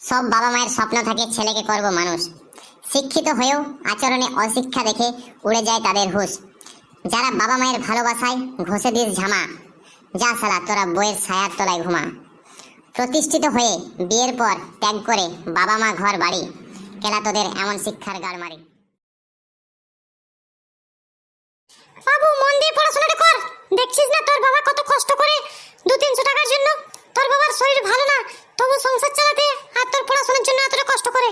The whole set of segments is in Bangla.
সব বাবা মায়ের স্বপ্ন থাকে ছেলেকে করব মানুষ। শিক্ষিত হয়েও আচরণে অশিক্ষা দেখে উড়ে যায় তাদের হুঁশ। যারা বাবা মায়ের ভালোবাসায় ঘষে দিস ঝামা, যা সালা তোরা বইয়ের ছায়ার তলায় ঘুমা। প্রতিষ্ঠিত হয়ে বিয়ের পর ত্যাগ করে বাবা মা ঘর বাড়ি, কেলা তোদের এমন শিক্ষার গাড় মারি। বাবু, মন দিয়ে পড়াশোনাটা কর। দেখছিস না তোর বাবা কত কষ্ট করে দু তিনশো টাকার জন্য? তোর বাবার শরীর ভালো না, তবু সংসার চালাতে আর তোর পড়াশোনার জন্য এতটা কষ্ট করে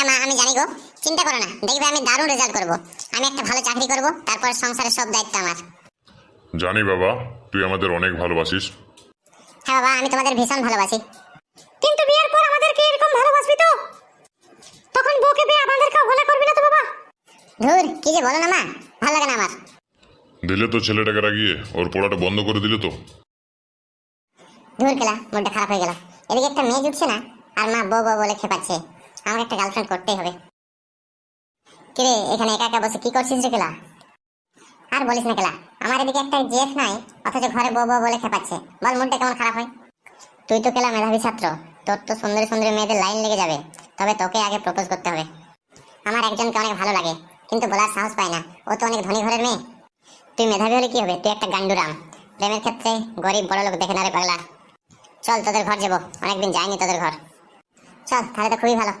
হ্যাঁ মা আমি জানি গো। চিন্তা করো না দেখবে আমি দারুণ রেজাল্ট করব। আমি একটা ভালো চাকরি করব তারপর সংসারের সব দায়িত্ব আমার। জানি বাবা তুই আমাদের অনেক ভালোবাসিস। হ্যাঁ বাবা আমি তোমাদের ভীষণ ভালোবাসি। কিন্তু বিয়ের পর আমাদেরকে এরকম ভালোবাসবি তো? তখন বউকে পেয়ে আমাদেরকে অবহেলা করবি না তো বাবা? ধুর কি যে বলো না মা ভালো লাগে না আমার। দিলে তো ছেলেটাকে রাগিয়ে ওর পড়াটা বন্ধ করে দিলে তো। ধুর খেলা মনটা খারাপ হয়ে গেল। এদিকে একটা মেয়ে জুটছে না আর মা বউ বউ বলে খেপাচ্ছে। আমাকে একটা গার্লফ্রেন্ড করতেই হবে। কিরে, এখানে একা একা বসে কি করছিস রে খেলা আর বলিস না খেলা আমার এদিকে একটা জেফ নাই, অথচ ঘরে বউ বউ বলে খেপাচ্ছে। বল, মনটা কেমন খারাপ হয়? তুই তো খেলা মেধাবী ছাত্র, তোর তো সুন্দরী সুন্দরী মেয়েদের লাইন লেগে যাবে, তবে তোকে আগে প্রপোজ করতে হবে। আমার একজনকে অনেক ভালো লাগে, কিন্তু বলার সাহস পায় না, ও তো অনেক ধনী ঘরের মেয়ে। তুই মেধাবী হলে কি হবে? তুই একটা গান্ডুরাম। প্রেমের ক্ষেত্রে গরিব বড় লোক দেখে না রে পাগলা। চল, তোদের ঘর যাব, অনেকদিন যায়নি তোদের ঘর। চল, তাহলে তো খুবই ভালো।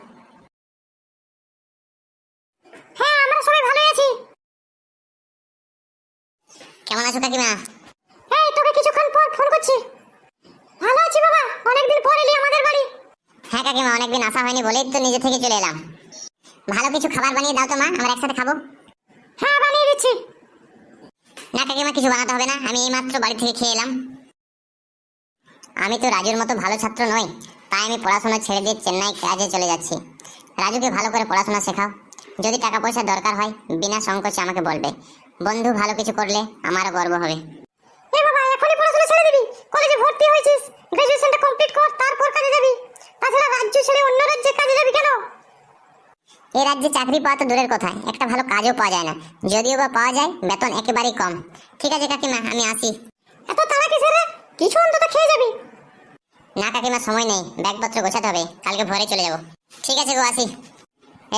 কেমন আছো কাকিমা? এই তোকে কিছুক্ষণ পর ফোন করছি। ভালো আছি বাবা অনেকদিন পর এলি আমাদের বাড়ি। হ্যাঁ কাকিমা অনেকদিন আসা হয়নি বলেই তো নিজে থেকে চলে এলাম। ভালো কিছু খাবার বানিয়ে দাও তো মা আমরা একসাথে খাব। হ্যাঁ বানিয়ে দিচ্ছি। না কাকিমা কিছু বানাতে হবে না আমি এইমাত্র বাড়ি থেকে খেয়ে এলাম। আমি তো রাজুর মতো ভালো ছাত্র নই তাই আমি পড়াশোনা ছেড়ে দিয়ে চেন্নাই কাজে চলে যাচ্ছি। রাজুকে ভালো করে পড়াশোনা শেখাও। যদি টাকা পয়সা দরকার হয় বিনা সংকোচে আমাকে বলবে। বন্ধু ভালো কিছু করলে আমারও গর্ব হবে। এ বাবা এখনই পড়াশোনা ছেড়ে দিবি? কলেজে ভর্তি হয়েছিস? গ্রাজুয়েশনটা কমপ্লিট কর তারপর কাজে যাবি। তাছাড়া রাজ্য ছেড়ে অন্য রাজ্যে কাজে যাবি কেন? এই রাজ্যে চাকরি পাওয়া তো দূরের কথা একটা ভালো কাজও পাওয়া যায় না। যদিও বা পাওয়া যায় বেতন একেবারেই কম। ঠিক আছে কাকিমা আমি আসি। এত তাড়া কিসের রে? কিছু অন্তত খেয়ে যাবি। না কাকিমা সময় নেই। ব্যাগপত্র গোছাতে হবে। কালকে ভোরে চলে যাব। ঠিক আছে গো আসি।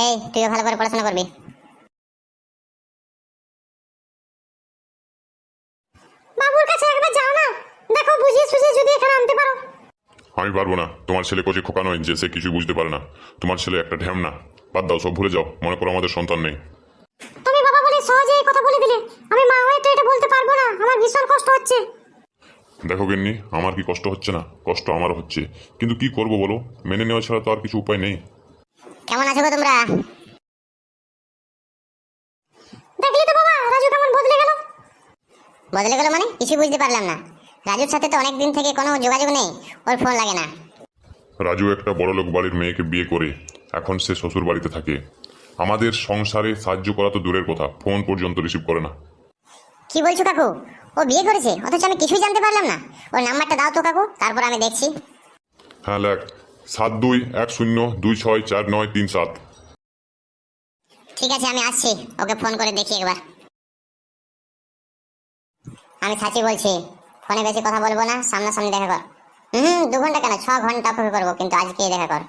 এই তুইও ভালো করে পড়াশোনা করবি বাবুর কাছে একবার যাও না দেখো বুঝিয়ে সুঝিয়ে যদি এখানে আনতে পারো। আমি পারব না। তোমার ছেলে কচি খোকা নয় যে সে কিছুই বুঝতে পারে না। তোমার ছেলে একটা ঢ্যাম না। বাদ দাও সব ভুলে যাও। মনে করো আমাদের সন্তান নেই। তুমি বাবা বলে সহজে এই কথা বলে দিলে। আমি মা হয়ে তো এটা বলতে পারব না। আমার ভীষণ কষ্ট হচ্ছে। দেখো গিন্নি আমার কি কষ্ট হচ্ছে না? কষ্ট আমারও হচ্ছে। কিন্তু কি করব বলো? মেনে নেওয়া ছাড়া তো আর কিছু উপায় নেই। কেমন আছো গো তোমরা? দেখলি তো বাবা রাজু কেমন বদলে গেল? বদলে গেল মানে? কিছু বুঝতে পারলাম না। রাজুর সাথে তো অনেক দিন থেকে কোনো যোগাযোগ নেই ওর ফোন লাগে না। রাজু একটা বড়লোক বাড়ির মেয়েকে বিয়ে করে এখন সে শ্বশুর বাড়িতে থাকে। আমাদের সংসারে সাহায্য করা তো দূরের কথা ফোন পর্যন্ত রিসিভ করে না। কি বলছো কাকু? ও বিয়ে করেছে? অথচ আমি কিছুই জানতে পারলাম না। ওর নাম্বারটা দাও তো কাকু তারপর আমি দেখছি। হ্যাঁ লেখ সাত দুই এক শূন্য দুই ছয় চার নয় তিন সাত। ঠিক আছে আমি আসছি। ওকে ফোন করে দেখি একবার। আমি সাচি বলছি। ফোনে বেশি কথা বলব না, সামনাসামনি দেখা কর। হুম দু ঘণ্টা কেন? ছ ঘণ্টা অপেক্ষা করব, কিন্তু আজকেই দেখা কর।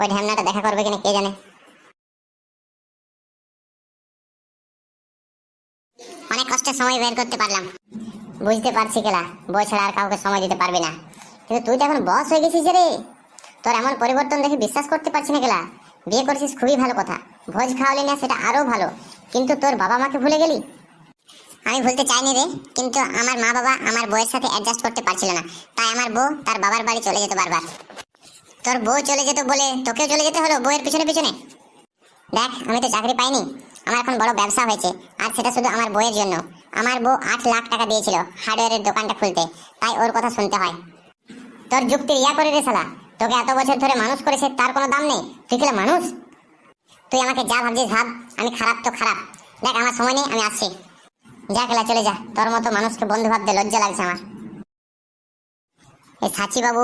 ওই ঢ্যামনাটা দেখা করবে কিনা কে জানে? অনেক কষ্টে সময় বের করতে পারলাম। বুঝতে পারছি কেলা, বই ছাড়া আর কাউকে সময় দিতে পারবি না। কিন্তু তুই তো এখন বস হয়ে গেছিস রে। তোর এমন পরিবর্তন দেখে বিশ্বাস করতে পারছি না কেলা। বিয়ে করছিস খুবই ভালো কথা। ভোজ খাওয়ালি না, সেটা আরও ভালো। কিন্তু তোর বাবা মাকে ভুলে গেলি? আমি ভুলতে চাইনি রে, কিন্তু আমার মা বাবা আমার বউয়ের সাথে অ্যাডজাস্ট করতে পারছিল না। তাই আমার বউ তার বাবার বাড়ি চলে যেত বারবার। তোর বউ চলে যেত বলে তোকেও চলে যেতে হলো বউয়ের পিছনে পিছনে? দেখ, আমি তো চাকরি পাইনি। আমার এখন বড় ব্যবসা হয়েছে, আর সেটা শুধু আমার বউয়ের জন্য। আমার বউ আট লাখ টাকা দিয়েছিল হার্ডওয়্যারের দোকানটা খুলতে, তাই ওর কথা শুনতে হয়। তোর যুক্তি ইয়া করে রে শালা। তোকে এত বছর ধরে মানুষ করেছে, তার কোনো দাম নেই। তুই খেলে মানুষ? তুই আমাকে যা ভাবছিস ভাব, আমি খারাপ তো খারাপ। দেখ, আমার সময় নেই, আমি আসছি। যা খেলা, চলে যা। তোর মতো মানুষকে বন্ধু ভাবতে লজ্জা লাগছে আমার। এই সাচি বাবু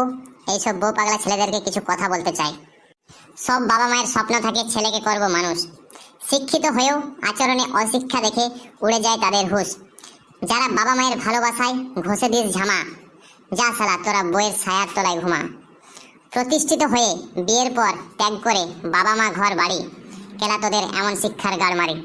এইসব বউ পাগলা ছেলেদেরকে কিছু কথা বলতে চাই। সব বাবা মায়ের স্বপ্ন থাকে ছেলেকে করব মানুষ। শিক্ষিত হয়েও আচরণে অশিক্ষা দেখে উড়ে যায় তাদের হুঁশ। যারা বাবা মায়ের ভালোবাসায় ঘষে দিস ঝামা। যা শালা, তোরা বইয়ের ছায়ার তলায় ঘুমা। প্রতিষ্ঠিত হয়ে বিয়ের পর ত্যাগ করে বাবা মা ঘর বাড়ি। কেলা তোদের এমন শিক্ষার গাড় মারি